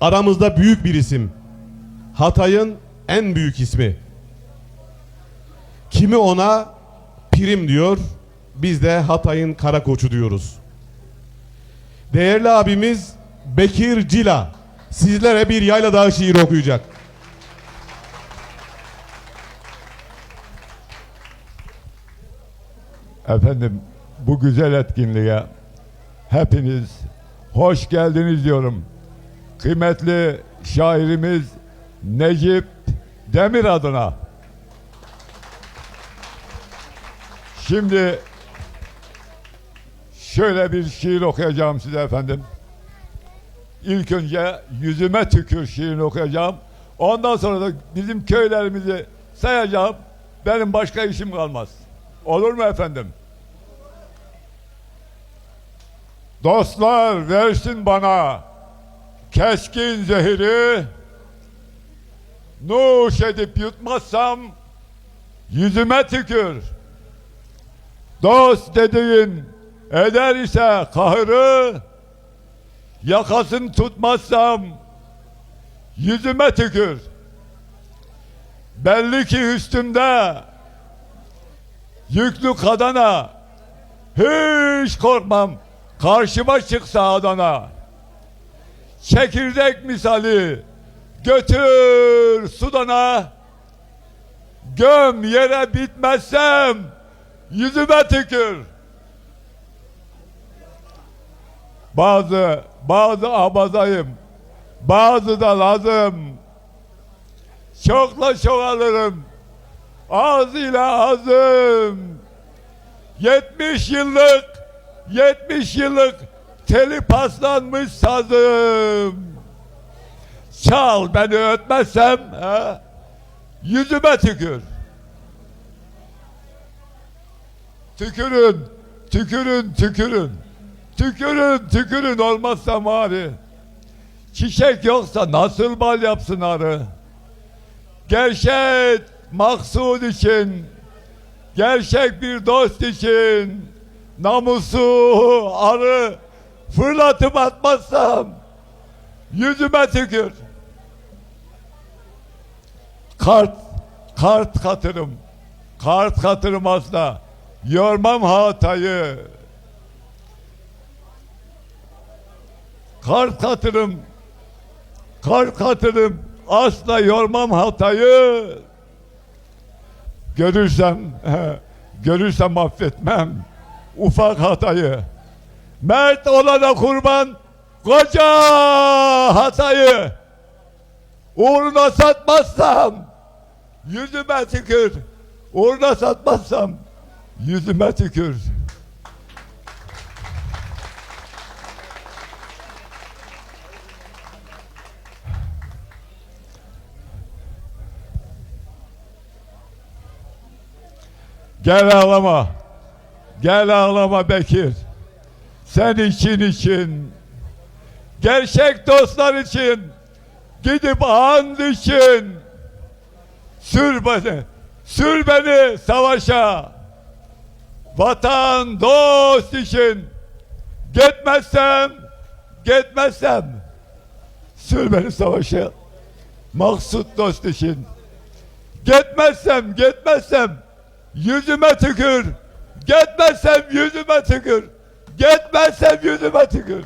aramızda büyük bir isim. Hatay'ın en büyük ismi. Kimi ona prim diyor, biz de Hatay'ın kara koçu diyoruz. Değerli abimiz Bekir Cila sizlere bir yayla dağı şiiri okuyacak. Efendim bu güzel etkinliğe hepiniz hoş geldiniz diyorum. Kıymetli şairimiz Necip Demir adına. Şimdi şöyle bir şiir okuyacağım size efendim. İlk önce yüzüme tükür şiirini okuyacağım. Ondan sonra da bizim köylerimizi sayacağım. Benim başka işim kalmaz. Olur mu efendim? Dostlar versin bana keskin zehiri Nuş edip yutmazsam yüzüme tükür. Dost dediğin eder ise kahırı Yakasını tutmazsam yüzüme tükür. Belli ki üstümde yüklü kadana hiç korkmam. Karşıma çıksa Adana çekirdek misali. Götür Sudan'a. Göm yere bitmezsem yüzüme tükür. Bazı bazı abazayım bazı da lazım. Çokla çok alırım ağzıyla ağzım. 70 yıllık 70 yıllık teli paslanmış sazım. Çal beni ötmezsem ha, yüzüme tükür. Tükürün tükürün tükürün. Tükürün tükürün olmazsa mari. Çiçek yoksa nasıl bal yapsın arı? Gerçek maksud için gerçek bir dost için namusu arı fırlatıp atmazsam yüzüme tükür. Kart, kart katırım. Kart katırım asla. Yormam hatayı. Kart katırım. Kart katırım. Asla yormam hatayı. Görürsem, görürsem affetmem ufak hatayı. Mert olana kurban koca hatayı. Uğruna satmazsam yüzüme tükür. Uğruna satmazsam yüzüme tükür. Gel ağlama. Gel ağlama Bekir. Sen için için. Gerçek dostlar için. Gidip and için. Sür beni. Sür beni savaşa. Vatan dost için. Gitmezsem, gitmezsem. Sür beni savaşa. Maksut dost için. Gitmezsem, gitmezsem. Yüzüme tükür. Gitmezsem yüzüme tükür. Gitmezsem yüzüme tükür.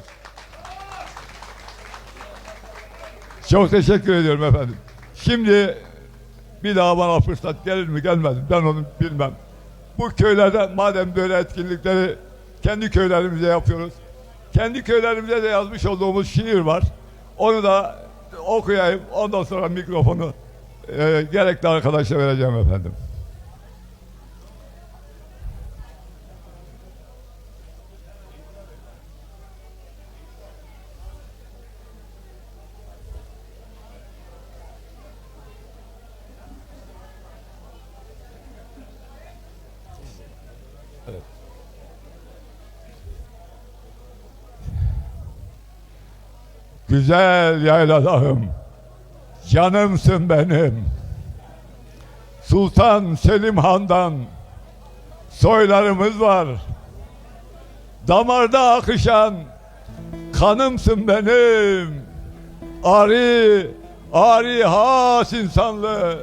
Çok teşekkür ediyorum efendim. Şimdi bir daha bana fırsat gelir mi gelmez mi ben onu bilmem. Bu köylerde madem böyle etkinlikleri kendi köylerimize yapıyoruz. Kendi köylerimize de yazmış olduğumuz şiir var. Onu da okuyayım. Ondan sonra mikrofonu e, gerekli arkadaşa vereceğim efendim. Güzel yayladağım, canımsın benim. Sultan Selim Han'dan soylarımız var. Damarda akışan kanımsın benim. Ari, Ari has insanlı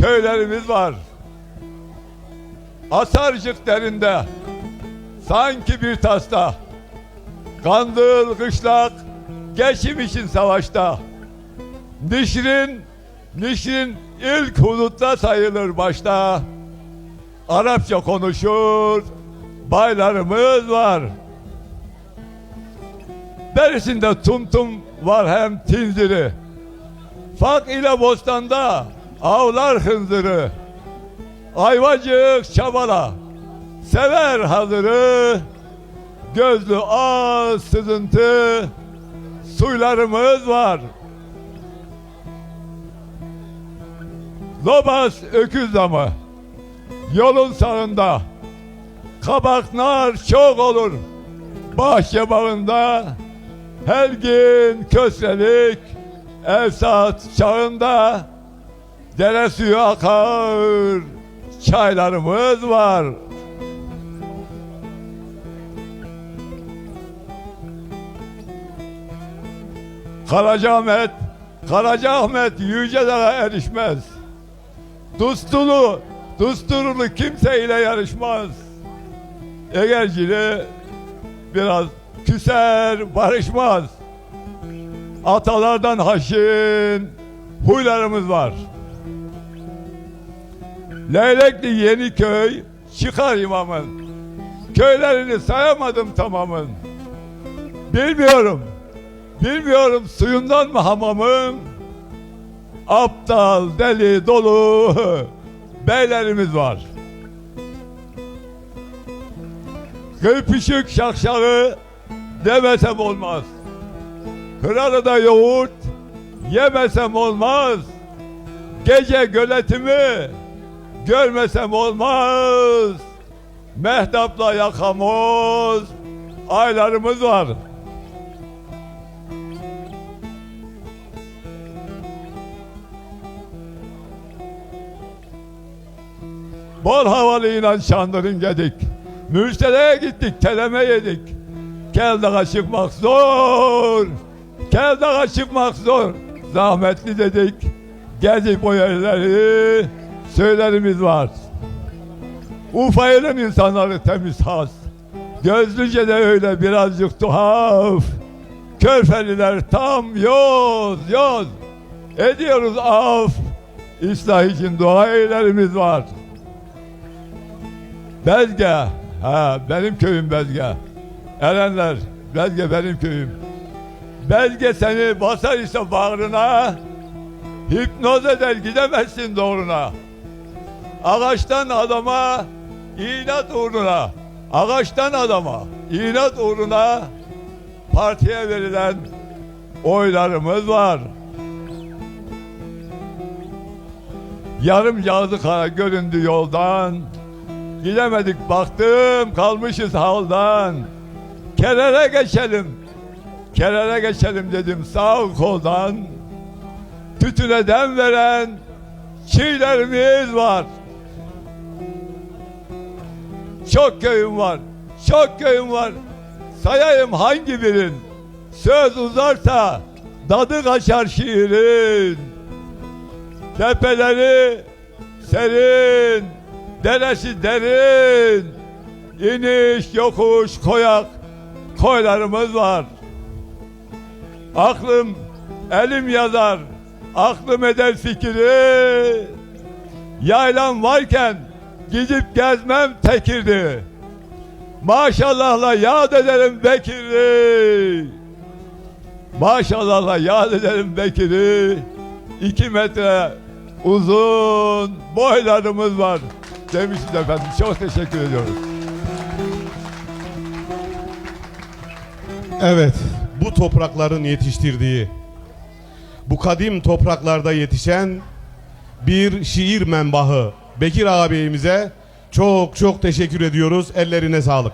köylerimiz var. Asarcık derinde sanki bir tasta Kandıl, kışlak, geçim için savaşta. Nişrin, Nişrin ilk hudutta sayılır başta. Arapça konuşur, baylarımız var. Derisinde tumtum var hem tinziri. Fak ile bostanda avlar hınzırı. Ayvacık çabala, sever hazırı. Gözlü ağız sızıntı, suylarımız var. Lobas öküz damı, yolun sağında. Kabaklar çok olur, bahçe bağında. Her gün kösrelik, evsat çağında. Dere suyu akar, çaylarımız var. Karacaahmet, Karacaahmet Yüce Dağa erişmez. Dustulu, dusturulu kimseyle yarışmaz. Egercili biraz küser, barışmaz. Atalardan haşin huylarımız var. Leylekli Yeniköy çıkar imamın. Köylerini sayamadım tamamın. Bilmiyorum. Bilmiyorum suyundan mı hamamın? Aptal, deli, dolu beylerimiz var. Kıypışık şakşağı demesem olmaz. Kralı'da yoğurt yemesem olmaz. Gece göletimi görmesem olmaz. Mehtapla yakamoz aylarımız var. Bol havalıyla Çandırın gedik. Mürsel'e gittik, teleme yedik. Keldağa çıkmak zor. Keldağa çıkmak zor. Zahmetli dedik. Gezip o yerleri söylerimiz var. Ufayılın insanları temiz has. Gözlüce de öyle birazcık tuhaf. Körfeliler tam yoz yoz. Ediyoruz af. İslah için dua eylerimiz var. Bezge. Ha benim köyüm Bezge. Erenler. Bezge benim köyüm. Bezge seni basar ise bağrına. Hipnoz eder gidemezsin doğruna. Ağaçtan adama inat uğruna. Ağaçtan adama inat uğruna partiye verilen oylarımız var. Yarım yağdı kara göründü yoldan. Gidemedik baktım kalmışız haldan. Kerere geçelim. Kerere geçelim dedim sağ koldan. Tütüne dem veren çiğlerimiz var. Çok köyüm var. Çok köyüm var. Sayayım hangi birin? Söz uzarsa dadı kaçar şiirin. Tepeleri serin, deresi derin. İniş, yokuş, koyak, koylarımız var. Aklım, elim yazar, aklım eder fikri. Yaylam varken gidip gezmem tekirdi. Maşallahla yad ederim Bekir'i. Maşallahla yad ederim Bekir'i. İki metre uzun boylarımız var demişiz efendim. Çok teşekkür ediyoruz. Evet, bu toprakların yetiştirdiği, bu kadim topraklarda yetişen bir şiir menbahı Bekir ağabeyimize çok çok teşekkür ediyoruz. Ellerine sağlık.